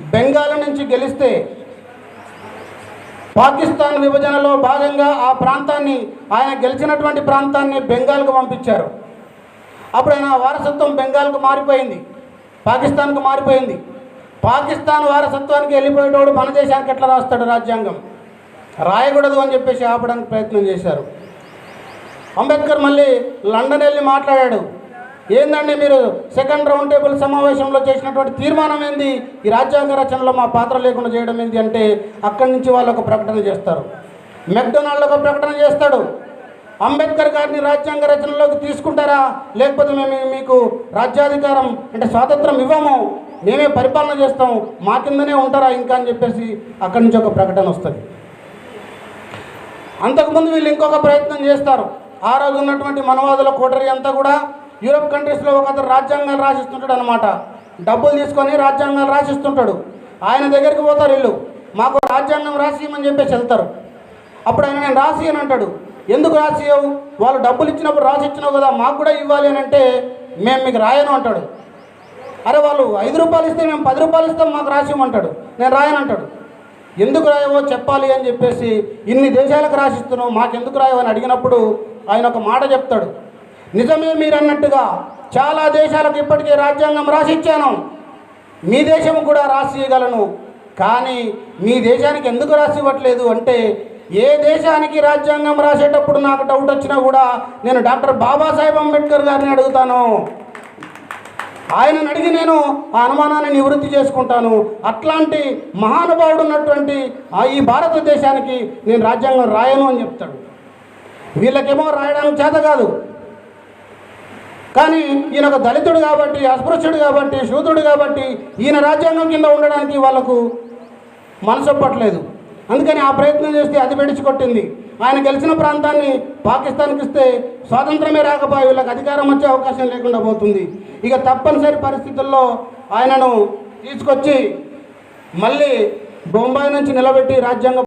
బెంగాల్ నుంచి గెలిస్తే పాకిస్తాన్ విభజనలో భాగంగా ఆ ప్రాంతాన్ని ఆయన గెలిచినటువంటి ప్రాంతాన్ని బెంగాల్కు పంపించారు. అప్పుడు ఆయన వారసత్వం బెంగాల్కు మారిపోయింది పాకిస్తాన్కు మారిపోయింది. పాకిస్తాన్ వారసత్వానికి వెళ్ళిపోయేటోడు మన దేశానికి ఎట్లా రాస్తాడు రాజ్యాంగం? రాయకూడదు అని చెప్పేసి ఆపడానికి ప్రయత్నం చేశారు. అంబేద్కర్ మళ్ళీ లండన్ వెళ్ళి మాట్లాడాడు. ఏందండి మీరు సెకండ్ రౌండ్ టేబుల్ సమావేశంలో చేసినటువంటి తీర్మానం ఏంది? ఈ రాజ్యాంగ రచనలో మా పాత్ర లేకుండా చేయడం ఏంది అంటే అక్కడి నుంచి వాళ్ళు ఒక ప్రకటన చేస్తారు. మెక్డొనాల్డ్ ఒక ప్రకటన చేస్తాడు. అంబేద్కర్ గారిని రాజ్యాంగ రచనలోకి తీసుకుంటారా? లేకపోతే మేము మీకు రాజ్యాధికారం అంటే స్వాతంత్రం ఇవ్వము. మేమే పరిపాలన చేస్తాం. మా కిందనే ఉంటారా ఇంకా అని చెప్పేసి అక్కడి నుంచి ఒక ప్రకటన వస్తుంది. అంతకుముందు వీళ్ళు ఇంకొక ప్రయత్నం చేస్తారు. ఆ రోజు ఉన్నటువంటి మనవాదుల కోటరీ అంతా కూడా యూరోప్ కంట్రీస్లో ఒక అతను రాజ్యాంగాలు రాసిస్తుంటాడు అనమాట డబ్బులు తీసుకొని రాజ్యాంగాలు రాసిస్తుంటాడు. ఆయన దగ్గరికి పోతారు వీళ్ళు. మాకు రాజ్యాంగం రాసి చెప్పేసి వెళ్తారు. అప్పుడు ఆయన నేను రాసి అని అంటాడు. ఎందుకు రాసియవు? వాళ్ళు డబ్బులు ఇచ్చినప్పుడు రాసి ఇచ్చినావు కదా మాకు కూడా ఇవ్వాలి అని అంటే మేము మీకు రాయను అంటాడు. అరే వాళ్ళు ఐదు రూపాయలు ఇస్తే మేము పది రూపాయలు ఇస్తాం మాకు రాసి ఇవ్వమంటాడు నేను రాయను అంటాడు. ఎందుకు రాయవో చెప్పాలి అని చెప్పేసి ఇన్ని దేశాలకు రాసిస్తున్నావు మాకెందుకు రాయవని అడిగినప్పుడు ఆయన ఒక మాట చెప్తాడు. నిజమే మీరు అన్నట్టుగా చాలా దేశాలకు ఇప్పటికే రాజ్యాంగం రాసిచ్చాను. మీ దేశం కూడా రాసి కానీ మీ దేశానికి ఎందుకు రాసి ఇవ్వట్లేదు అంటే ఏ దేశానికి రాజ్యాంగం రాసేటప్పుడు నాకు డౌట్ వచ్చినా కూడా నేను డాక్టర్ బాబాసాహెబ్ అంబేద్కర్ గారిని అడుగుతాను. ఆయనను అడిగి నేను ఆ అనుమానాన్ని నివృత్తి చేసుకుంటాను. అట్లాంటి మహానుభావుడు ఉన్నటువంటి ఆ ఈ భారతదేశానికి నేను రాజ్యాంగం రాయను అని చెప్తాడు. వీళ్ళకేమో రాయడానికి చేత కాదు. కానీ ఈయన ఒక దళితుడు కాబట్టి అస్పృశ్యుడు కాబట్టి శూద్రుడు కాబట్టి ఈయన రాజ్యాంగం కింద ఉండడానికి వాళ్ళకు మనసొప్పట్లేదు అందుకని ఆ ప్రయత్నం చేస్తే అది పెడిచి కొట్టింది ఆయన గెలిచిన ప్రాంతాన్ని పాకిస్తాన్కి ఇస్తే స్వాతంత్రమే రాకపోయి వీళ్ళకి అధికారం వచ్చే అవకాశం లేకుండా పోతుంది. ఇక తప్పనిసరి పరిస్థితుల్లో ఆయనను తీసుకొచ్చి మళ్ళీ బొంబాయి నుంచి నిలబెట్టి రాజ్యాంగ